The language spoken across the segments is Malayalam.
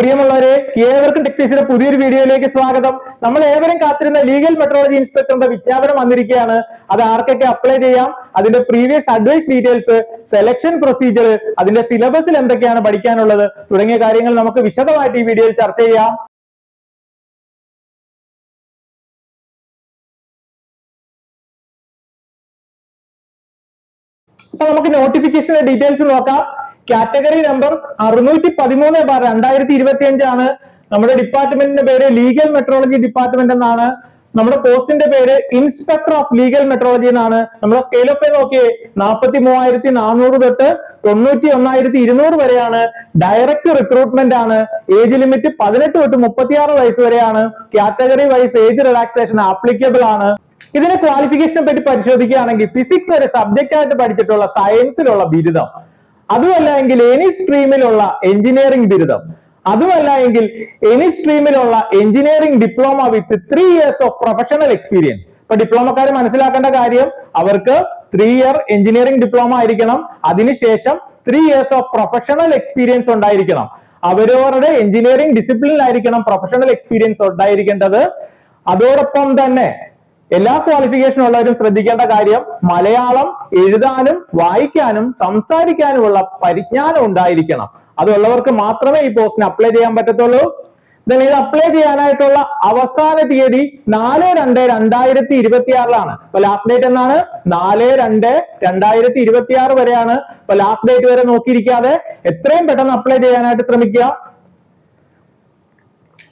പ്രിയമുള്ളവരെ ഏവർക്കും ടെക്നീസിന്റെ പുതിയൊരു വീഡിയോയിലേക്ക് സ്വാഗതം. നമ്മൾ ഏവരും കാത്തിരുന്ന ലീഗൽ മെട്രോളജി ഇൻസ്പെക്ടറിന്റെ വിജ്ഞാപനം വന്നിരിക്കുകയാണ്. അത് ആർക്കൊക്കെ അപ്ലൈ ചെയ്യാം അതിന്റെ previous advise details selection procedure അതിന്റെ സിലബസിൽ എന്തൊക്കെയാണ് പഠിക്കാനുള്ളത് തുടങ്ങിയ കാര്യങ്ങൾ നമുക്ക് വിശദമായിട്ട് ഈ വീഡിയോയിൽ ചർച്ച ചെയ്യാം. അപ്പൊ നമുക്ക് നോട്ടിഫിക്കേഷന്റെ ഡീറ്റെയിൽസ് നോക്കാം. കാറ്റഗറി നമ്പർ അറുന്നൂറ്റി പതിമൂന്ന് ബാർ രണ്ടായിരത്തി ഇരുപത്തി അഞ്ചാണ് നമ്മുടെ ഡിപ്പാർട്ട്മെന്റിന്റെ പേര് ലീഗൽ മെട്രോളജി ഡിപ്പാർട്ട്മെന്റ് എന്നാണ്. നമ്മുടെ പോസ്റ്റിന്റെ പേര് ഇൻസ്പെക്ടർ ഓഫ് ലീഗൽ മെട്രോളജി എന്നാണ്. നമ്മുടെ സ്കെയിൽ ഓഫ് പേ നോക്കിയേ നാൽപ്പത്തി മൂവായിരത്തി നാനൂറ് തൊട്ട് തൊണ്ണൂറ്റി ഒന്നായിരത്തി ഇരുന്നൂറ് വരെയാണ്. ഡയറക്റ്റ് റിക്രൂട്ട്മെന്റ് ആണ്. ഏജ് ലിമിറ്റ് പതിനെട്ട് തൊട്ട് മുപ്പത്തിയാറ് വയസ്സ് വരെയാണ്. Category wise age relaxation applicable ആണ്. ഇതിന്റെ ക്വാളിഫിക്കേഷനെ പറ്റി പരിശോധിക്കുകയാണെങ്കിൽ ഫിസിക്സ് ഒരു സബ്ജക്റ്റ് ആയിട്ട് പഠിച്ചിട്ടുള്ള സയൻസിലുള്ള ബിരുദം. അതുമല്ല എങ്കിൽ എനി സ്ട്രീമിലുള്ള എഞ്ചിനീയറിംഗ് ബിരുദം അതുമല്ല എങ്കിൽ any സ്ട്രീമിലുള്ള engineering diploma with three years of professional experience ഇപ്പൊ ഡിപ്ലോമക്കാർ മനസ്സിലാക്കേണ്ട കാര്യം അവർക്ക് ത്രീ ഇയർ എഞ്ചിനീയറിംഗ് ഡിപ്ലോമ ആയിരിക്കണം. അതിനുശേഷം three years of professional experience ഉണ്ടായിരിക്കണം. അവരവരുടെ എഞ്ചിനീയറിംഗ് ഡിസിപ്ലിനിലായിരിക്കണം പ്രൊഫഷണൽ എക്സ്പീരിയൻസ് ഉണ്ടായിരിക്കേണ്ടത്. അതോടൊപ്പം തന്നെ എല്ലാ ക്വാളിഫിക്കേഷൻ ഉള്ളവരും ശ്രദ്ധിക്കേണ്ട കാര്യം മലയാളം എഴുതാനും വായിക്കാനും സംസാരിക്കാനുമുള്ള പരിജ്ഞാനം ഉണ്ടായിരിക്കണം. അതുള്ളവർക്ക് മാത്രമേ ഈ പോസ്റ്റിന് അപ്ലൈ ചെയ്യാൻ പറ്റത്തുള്ളൂ. ഇത് അപ്ലൈ ചെയ്യാനായിട്ടുള്ള അവസാന തീയതി നാല് രണ്ട് രണ്ടായിരത്തി ഇരുപത്തി ആറിലാണ് ഇപ്പൊ ലാസ്റ്റ് ഡേറ്റ് എന്നാണ്? നാല് രണ്ട് രണ്ടായിരത്തി ഇരുപത്തി ആറ് വരെയാണ്. ഇപ്പൊ ലാസ്റ്റ് ഡേറ്റ് വരെ നോക്കിയിരിക്കാതെ എത്രയും പെട്ടെന്ന് അപ്ലൈ ചെയ്യാനായിട്ട് ശ്രമിക്കുക.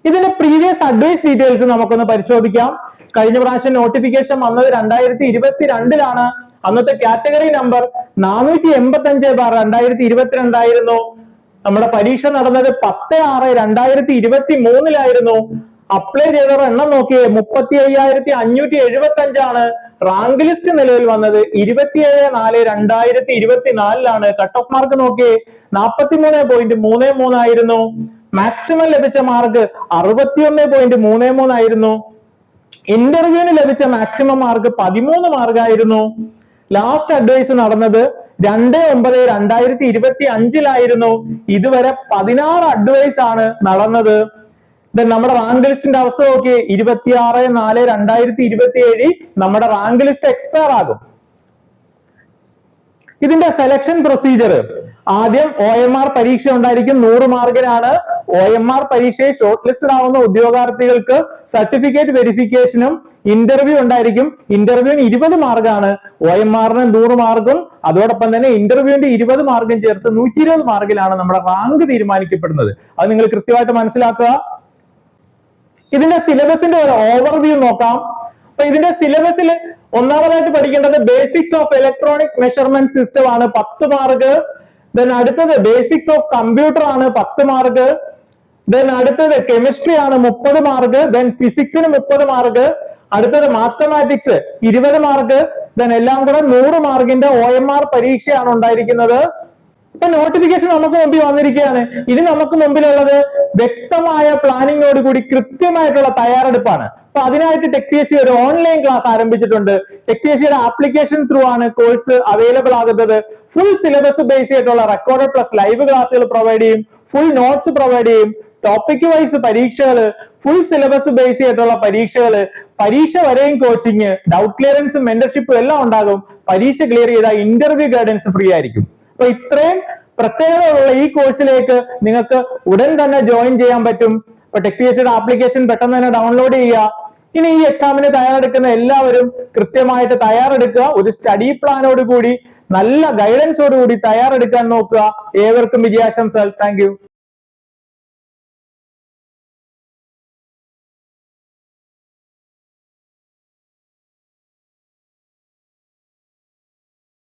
ഇതിന്റെ പ്രീവിയസ് അഡ്വൈസ് ഡീറ്റെയിൽസ് നമുക്കൊന്ന് പരിശോധിക്കാം. കഴിഞ്ഞ പ്രാവശ്യം നോട്ടിഫിക്കേഷൻ വന്നത് രണ്ടായിരത്തി ഇരുപത്തി രണ്ടിലാണ് അന്നത്തെ കാറ്റഗറി നമ്പർ നാനൂറ്റി എൺപത്തി അഞ്ച് ബാർ രണ്ടായിരത്തി ഇരുപത്തിരണ്ടായിരുന്നു നമ്മുടെ പരീക്ഷ നടന്നത് പത്ത് ആറ് രണ്ടായിരത്തി ഇരുപത്തി മൂന്നിലായിരുന്നു അപ്ലൈ ചെയ്തവർ എണ്ണം നോക്കിയേ മുപ്പത്തി അയ്യായിരത്തി അഞ്ഞൂറ്റി എഴുപത്തി അഞ്ചാണ് റാങ്ക് ലിസ്റ്റ് നിലവിൽ വന്നത് ഇരുപത്തിയേഴ് നാല് രണ്ടായിരത്തി ഇരുപത്തിനാലിലാണ് കട്ട് ഓഫ് മാർക്ക് നോക്കിയേ നാൽപ്പത്തി മൂന്ന് പോയിന്റ് മൂന്ന് മൂന്നായിരുന്നു. മാക്സിമം ലഭിച്ച മാർക്ക് അറുപത്തിയൊന്ന് പോയിന്റ് മൂന്ന് മൂന്നായിരുന്നു. ഇന്റർവ്യൂവിന് ലഭിച്ച മാക്സിമം മാർക്ക് പതിമൂന്ന് മാർക്കായിരുന്നു. ലാസ്റ്റ് അഡ്വൈസ് നടന്നത് രണ്ട് ഒമ്പത് രണ്ടായിരത്തി ഇരുപത്തി അഞ്ചിലായിരുന്നു ഇതുവരെ പതിനാറ് അഡ്വൈസ് ആണ് നടന്നത്. നമ്മുടെ റാങ്ക് ലിസ്റ്റിന്റെ അവസ്ഥ നോക്കി ഇരുപത്തിയാറ് നാല് രണ്ടായിരത്തി ഇരുപത്തി ഏഴിൽ നമ്മുടെ റാങ്ക് ലിസ്റ്റ് എക്സ്പയർ ആകും. ഇതിന്റെ സെലക്ഷൻ പ്രൊസീജിയർ ആദ്യം ഒ എം ആർ പരീക്ഷ ഉണ്ടായിരിക്കും. നൂറ് മാർക്കിനാണ് ഒ എം ആർ പരീക്ഷയിൽ ഷോർട്ട് ലിസ്റ്റഡ് ആവുന്ന ഉദ്യോഗാർത്ഥികൾക്ക് സർട്ടിഫിക്കറ്റ് വെരിഫിക്കേഷനും ഇന്റർവ്യൂ ഉണ്ടായിരിക്കും. ഇന്റർവ്യൂവിന് ഇരുപത് മാർക്കാണ് ഒ എം ആറിന് നൂറ് മാർക്കും അതോടൊപ്പം തന്നെ ഇന്റർവ്യൂവിന്റെ ഇരുപത് മാർക്കും ചേർത്ത് നൂറ്റി ഇരുപത് മാർക്കിലാണ് നമ്മുടെ റാങ്ക് തീരുമാനിക്കപ്പെടുന്നത്. അത് നിങ്ങൾ കൃത്യമായിട്ട് മനസ്സിലാക്കുക. ഇതിന്റെ സിലബസിന്റെ ഒരു ഓവർവ്യൂ നോക്കാം. അപ്പൊ ഇതിന്റെ സിലബസിൽ ഒന്നാമതായിട്ട് പഠിക്കേണ്ടത് basics of electronic measurement system ആണ്. പത്ത് മാർക്ക് ദെൻ അടുത്തത് ബേസിക്സ് ഓഫ് കമ്പ്യൂട്ടർ ആണ്. പത്ത് മാർക്ക് ദെൻ അടുത്തത് കെമിസ്ട്രി ആണ് മുപ്പത് മാർക്ക് ദെൻ ഫിസിക്സിന് മുപ്പത് മാർക്ക് അടുത്തത് മാത്തമാറ്റിക്സ് ഇരുപത് മാർക്ക് ദെൻ എല്ലാം കൂടെ നൂറ് മാർക്കിന്റെ ഒ എം ആർ പരീക്ഷയാണ് ഉണ്ടായിരിക്കുന്നത്. ഇപ്പൊ നോട്ടിഫിക്കേഷൻ നമുക്ക് മുമ്പിൽ വന്നിരിക്കുകയാണ്. ഇത് നമുക്ക് മുമ്പിലുള്ളത് വ്യക്തമായ പ്ലാനിങ്ങോട് കൂടി കൃത്യമായിട്ടുള്ള തയ്യാറെടുപ്പാണ്. അപ്പൊ അതിനായിട്ട് ടെക് പി എസ് സി ഒരു ഓൺലൈൻ ക്ലാസ് ആരംഭിച്ചിട്ടുണ്ട്. ടെക് പി എസ് സിയുടെ ആപ്ലിക്കേഷൻ ത്രൂ ആണ് കോഴ്സ് അവൈലബിൾ ആകുന്നത്. ഫുൾ സിലബസ് ബേസ് ചെയ്തിട്ടുള്ള റെക്കോർഡ് പ്ലസ് ലൈവ് ക്ലാസ്സുകൾ പ്രൊവൈഡ് ചെയ്യും. ഫുൾ നോട്ട്സ് പ്രൊവൈഡ് ചെയ്യും. ടോപ്പിക് വൈസ് പരീക്ഷകൾ ഫുൾ സിലബസ് ബേസ് ചെയ്തിട്ടുള്ള പരീക്ഷകൾ പരീക്ഷ വരെയും കോച്ചിങ് ഡൗട്ട് ക്ലിയറൻസും മെന്റർഷിപ്പും എല്ലാം ഉണ്ടാകും. പരീക്ഷ ക്ലിയർ ചെയ്താൽ ഇന്റർവ്യൂ ഗൈഡൻസ് ഫ്രീ ആയിരിക്കും. അപ്പൊ ഇത്രയും പ്രത്യേകതകളുള്ള ഈ കോഴ്സിലേക്ക് നിങ്ങൾക്ക് ഉടൻ തന്നെ ജോയിൻ ചെയ്യാൻ പറ്റും. ഇപ്പൊ ടെക് പി ആപ്ലിക്കേഷൻ പെട്ടെന്ന് തന്നെ ഡൗൺലോഡ് ചെയ്യുക. ഇനി ഈ എക്സാമിന് തയ്യാറെടുക്കുന്ന എല്ലാവരും കൃത്യമായിട്ട് തയ്യാറെടുക്കുക. ഒരു സ്റ്റഡി പ്ലാനോട് കൂടി നല്ല ഗൈഡൻസോട് കൂടി തയ്യാറെടുക്കാൻ നോക്കുക. ഏവർക്കും വിജയാശംസകൾ. താങ്ക്